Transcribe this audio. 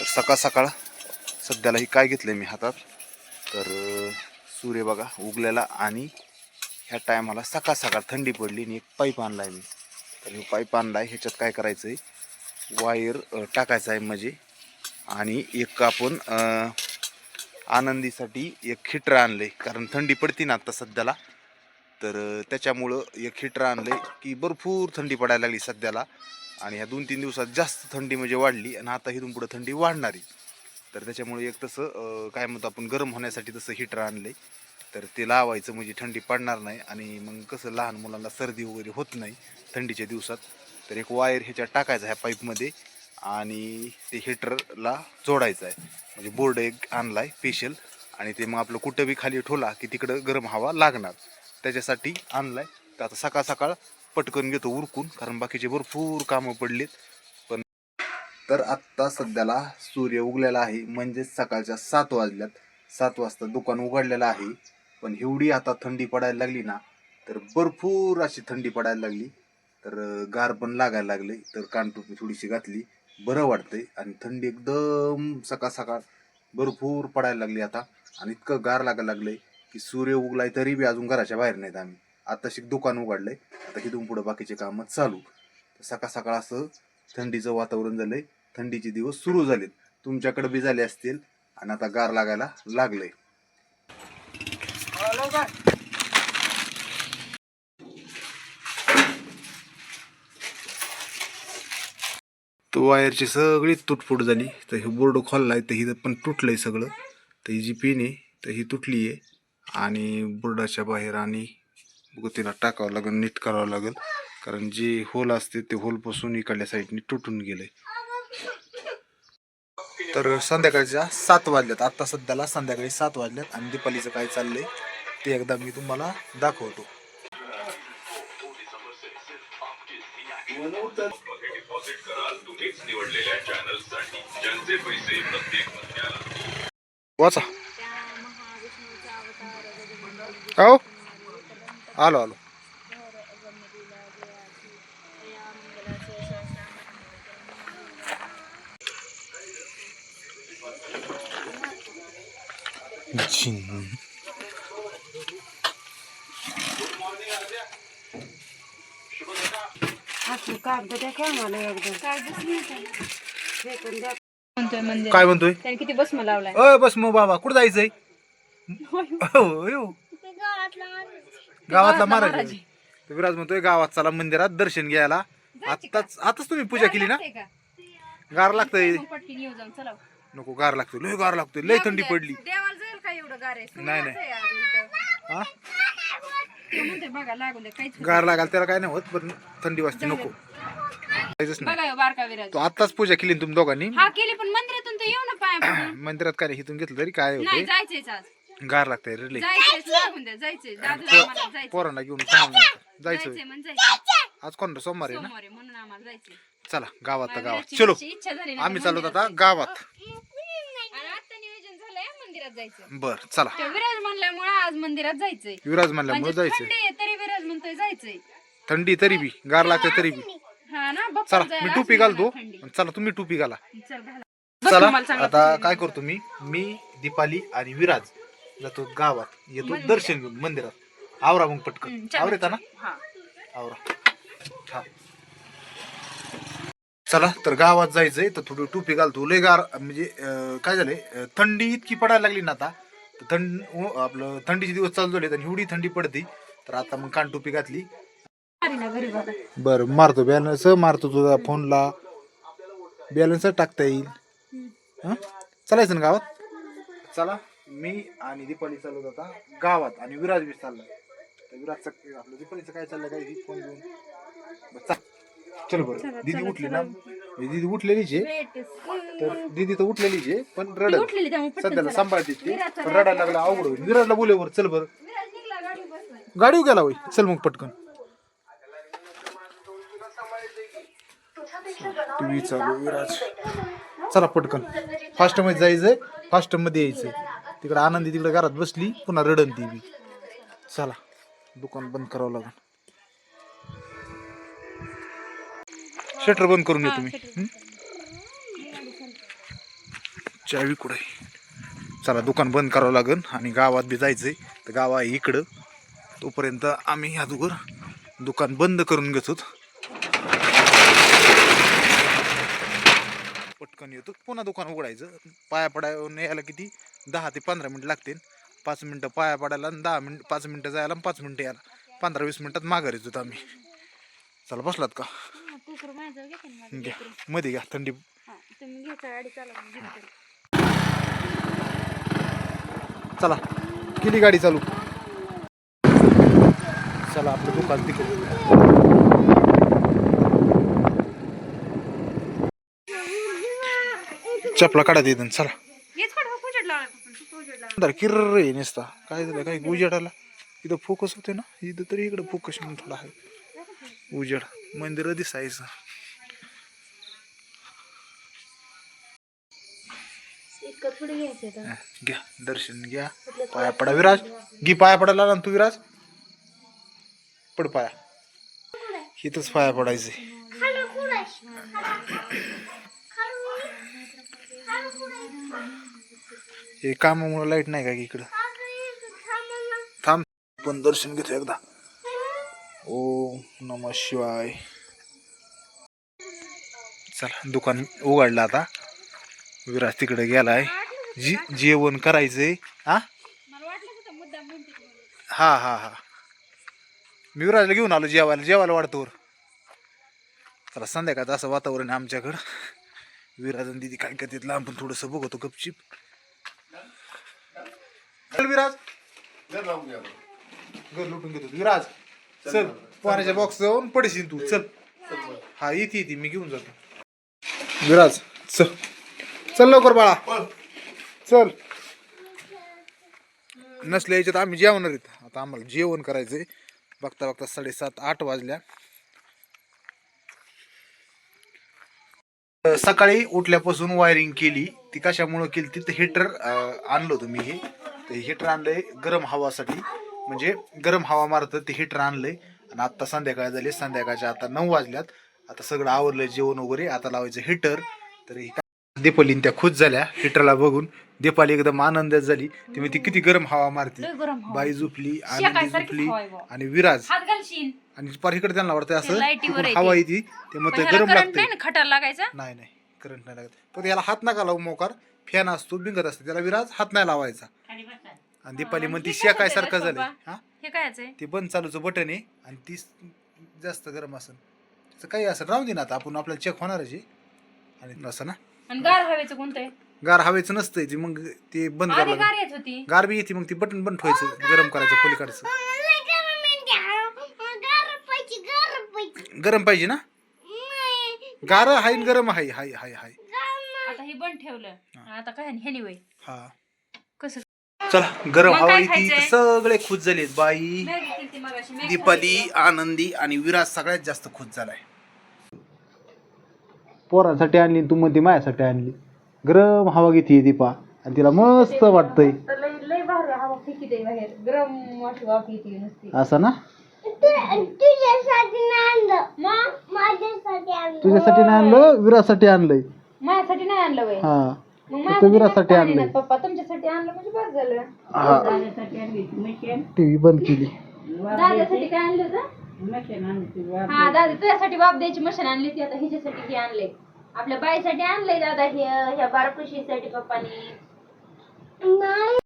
तर सकाळ सकाळ सध्याला ही काय घेतलं मी हातात? तर सूर्य बघा उगलेला आणि ह्या टायमाला सकाळ सकाळ थंडी पडली आणि एक पाईप आणला आहे मी. तर हे पाईप आणला आहे ह्याच्यात काय करायचं आहे वायर टाकायचं आहे म्हणजे. आणि एक आपण आनंदीसाठी एक हिटर आणलं आहे कारण थंडी पडते ना आत्ता सध्याला. तर त्याच्यामुळं एक हिटर आणलं आहे की भरपूर थंडी पडायला लागली सध्याला. आणि ह्या दोन तीन दिवसात जास्त थंडी म्हणजे वाढली आणि आता इथून पुढं थंडी वाढणारी. तर त्याच्यामुळे एक तसं काय म्हणतो आपण गरम होण्यासाठी तसं हिटर आणलंय. तर ते लावायचं म्हणजे थंडी पडणार नाही आणि मग कसं लहान मुलांना सर्दी वगैरे होत नाही थंडीच्या दिवसात. तर एक वायर ह्याच्यात टाकायचा ह्या पाईपमध्ये आणि ते हिटरला जोडायचं आहे. म्हणजे बोर्ड एक आणला आहे स्पेशल आणि ते मग आपलं कुठं बी खाली ठोला की तिकडं गरम हवा लागणार. त्याच्यासाठी आणला आहे तर आता सकाळ सकाळ पटकन घेतो उरकून कारण बाकीचे भरपूर कामं पडलीत. पण तर आत्ता सध्याला सूर्य उगलेला आहे म्हणजेच सकाळच्या सात वाजल्यात. सात वाजता दुकान उघडलेलं आहे पण एवढी आता थंडी पडायला लागली ना तर भरपूर अशी थंडी पडायला लागली. तर गार पण लागायला लागले तर कानटोपी थोडीशी घातली. बरं वाटतंय आणि थंडी एकदम सकाळ सकाळ भरपूर पडायला लागली आता. आणि इतकं गार लागायला लागलंय की सूर्य उगलाय तरी बी अजून घराच्या बाहेर नाहीत आम्ही. आता शिक दुकान उघडलंय. आता इथून पुढे बाकीचे कामं चालू. सकाळ सकाळ असं थंडीचं वातावरण झालंय. थंडीचे दिवस सुरू झालेत. तुमच्याकडे बी झाले असतील आणि आता गार लागायला लागलंय. तो वायरची सगळी तुटफूट झाली. तर हे बोर्ड खोललाय तर ही पण तुटलंय सगळं. तर ही जी पिन आहे तर ही तुटली आहे आणि बोर्डाच्या बाहेर आणि बघू तिला टाकावं लागेल नीट करावं लागेल. कारण जे होल असते ते होलपासून इकडल्या साईडने तुटून गेले. तर संध्याकाळच्या सात वाजल्यात. आता सध्याला संध्याकाळी सात वाजल्यात आणि दीपालीचं काय चाललंय ते एकदा मी तुम्हाला दाखवतो. वाचा. हो आलो आलो. मला काय म्हणतोय? त्याने किती बसमा लावलाय? अय बस मग बाबा कुठं जायचंय? हो. गावातला महाराज तर विराज म्हणतोय गावात चला मंदिरात दर्शन घ्यायला. आताच आताच तुम्ही पूजा केली ना? लागते? गार लागतंय. मग पटकी येऊ जाऊन चला. नको गार लागतोय लय गार लागतोय लय थंडी पडली. देवाला जाईल का एवढं गार आहे? नाही, नाही. आहे. हा? तो म्हणतोय बघा लागून दे काहीच गार लागाल त्याला काय नाही होत पण थंडी वाजते नको. जायचंच नाही. बघा ह्यो बारका विराज. तो आताच पूजा केली ना तुम्ही दोघांनी? हा केली पण मंदिरातून तर येऊ ना पाया पडून. मंदिरात काय नाही इथून घेतलं तरी काय नाही होते जायचंयच आज. गार लागतंय रे लय जायचंय लागून द्या जायचंय. दादूला आम्हाला जायचंय. पोरांना घेऊन जायचं जायचंय म्हणजे जायचंय. आज कोण सोमवार आहे ना? सोमवारी म्हणून आम्हाला जायचंय. चला गावात तर गावात. चलो. इच्छा झाली ना आम्ही तर मंदिरात आता गावात. जायचं. आणि आता नियोजन झालंय मंदिरात जायचं बर चला. विराज म्हणल्यामुळे आज मंदिरात जायचंय. विराज म्हणल्यामुळे म्हणजे जायचंय. थंडी आहे तरी विराज म्हणतोय जायचंय. थंडी तरी बी गार लागते तरी बी. हा ना बघ चला मी टोपी घालतो. चला तुम्ही टोपी घाला. चल घाला. बस चला तुम्हाला चांगला आता काय करतो मी? मी दीपाली आणि विराज जातो गावात येतो दर्शन घेऊन मंदिरात. आवरा मग हम्म, पटकन चला. आवरेता ना हा. आवरा. हा. चला तर गावात जायचंय तर थोडी टोपी घालतो. लय गार म्हणजे अं, काय झालंय? अं, थंडी इतकी पडायला लागली ना आता तर थंड उ- आपलं थंडीचे दिवस चालू झाले आणि एवढी थंडी पडते तर आता मग कान टोपी घातली. अरे ना घरी बघा बर मारतो बॅलन्स मारतो तुझा फोनला. बॅलन्स टाकता येईल. हं? चालायचं ना गावात? चला. मी आणि दीपाली चालू आता गावात आणि विराज बी चाललाय. तर विराजचं आपलं दीपालीचं काय चाललंय काय फोन घेऊन. बरं, चल. चल बरं. दीदी उठली ना? दीदी उठलेलीच आहे. तर दीदी तर उठलेलीच आहे पण रडत उठलेली त्यामुळे पटकन सध्याला चला. सांभाळते ती. पण रडायला लागला अवघड होईल. विराजला बोलेवर चल बरं. विराज निघला गाडी बसलाय. गाडीवर गेला होय. चल मग पटकन. टीव्ही चालू विराज. चला पटकन. फास्टमध्ये जायचंय. फास्टमध्ये यायचंय. तिकडे आनंदी तिकडे घरात बसली पुन्हा रडन ती बी. चला दुकान बंद करावं लागेल. शटर बंद करून येतो मी. हं? चावी कुठे चला दुकान बंद करावं लागेल आणि गावात बी जायचंय. तर गाव आहे इकडं. तोपर्यंत आम्ही ह्या दुगर दुकान बंद करून घेतो. पटकन येतो. पुन्हा दुकान उघडायचं. पाया पडायला यायला किती? दहा ते पंधरा मिनिट लागतील. पाच मिनटं पाया पडायला आणि दहा मिनिट पाच मिनटं जायला आणि पाच मिनटं यायला. पंधरा वीस मिनिटात माघार येतो आम्ही. चला बसलात का? घ्या मध्ये घ्या थंडी. हा. चला केली गाडी चालू. चला आपलं दुकान तिकडे. चपला काढा येतं चला. किर्र नुसता. काय झालं काय उजेड आला इथं फोकस होते ना? इथं तरी इकडं फोकस म्हणून थोडा आहे. उजेड. मंदिर दिसायचं. हा, घ्या. दर्शन घ्या. पाया पडा विराज. घे पाया पडायला ना तू विराज? पड पाया. इथंच पाया पडायचे हे कामामुळे लाइट नाही का इकडं? थांब पण दर्शन घेतो एकदा. ओम नम शिवाय. चला दुकान उघडलं आता. विराज तिकडे गेलाय. जी जेवण करायचंय हा हा हा हा. मी विराजला घेऊन आलो जेवायला जेवायला वाढतोवर. चला संध्याकाळचं असं वातावरण आहे आमच्याकडं. विराज आणि दिदी काय करतात लांब पण थोडंसं बघतो गपचिप. विराज. घर लुटून घेतो विराज चल पाण्याच्या बॉक्स जाऊन पडशील तू. चल. हा येते येते मी घेऊन जातो. विराज चल. चल लवकर बाळा. चल. नसल्या याच्यात आम्ही जेवणार आहेत. आता आम्हाला जेवण करायचंय. बघता बघता साडेसात आठ वाजल्या. सकाळी उठल्यापासून वायरिंग केली. ती कशामुळं केली? तिथं हिटर आणलं होतं मी हे. तर हिटर आणलंय गरम हवासाठी. म्हणजे गरम हवा मारतं ते हिटर आणलंय. आणि आता संध्याकाळ झाली. संध्याकाळच्या आता नऊ वाजल्यात. आता सगळं आवरलंय जेवण वगैरे. आता लावायचं हिटर तर हे दीपालीन त्या खुश झाल्या हिटरला बघून. दीपाली एकदम आनंदात झाली. ती म्हणते किती गरम हवा मारते. बाई झोपली आनंदी झोपली. आणि विराज. आणि पार इकडे त्यांना वाटतं असं ते हवा ते. येते. ते मग ते गरम लागते खटार लागायचा? नाही नाही. करंट नाही लागत. पण याला हात नका लावू मोकार. फॅन असतो बिंगत असतो. त्याला विराज हात नाही लावायचा. आणि दीपाली म्हणती शिया काय काय होतंय सारखं? हा? हे आहे? ते बंद चालूचं बटन आहे आणि ती जास्त गरम असेल त्याचं काही असेल राहू दे ना आता आपण आपल्याला चेक होणारच आहे. आणि असं ना. आणि गार हवेचं कोणतं आहे? गार हवेचं नसतंय ते मग ते बंद आधी करावं गार लागेल. येत होती. गार बी येते मग ती बटन बंद ठेवायचं गरम करायचं पलीकडचं. गरम पाहिजे ना? गार हाय गरम हाय हाय हाय हाय. आता हे बंद ठेवलं. आता काय ह्यानी वय हा. कसं? चला गरम हवा खायचंय? सगळे खुश झालेत बाई. दीपाली आनंदी आणि विराज सगळ्यात जास्त खुश झालाय. पोरांसाठी आणली तू मध्ये माझ्यासाठी आणली. गरम हवा घेते दीपा आणि तिला मस्त वाटतंय. तर लय नुसती असं ना मग? तुझ्यासाठी नाही आणलं विराजसाठी आणलंय. माझ्यासाठी नाही आणलं वय हा. मग माझ्यासाठी नाही आणलंय. आणलं. पप्पा तुमच्यासाठी आणलं म्हणजे बस झालं. हा. टीव्ही बंद केली. दादासाठी काय आणलं हा दादा तुझ्यासाठी बाप द्यायची मशीन आणली ती आता हिच्यासाठी हे आणले आपल्या बाईसाठी आणलंय दादा हे ह्या बारकुशीसाठी पप्पानी.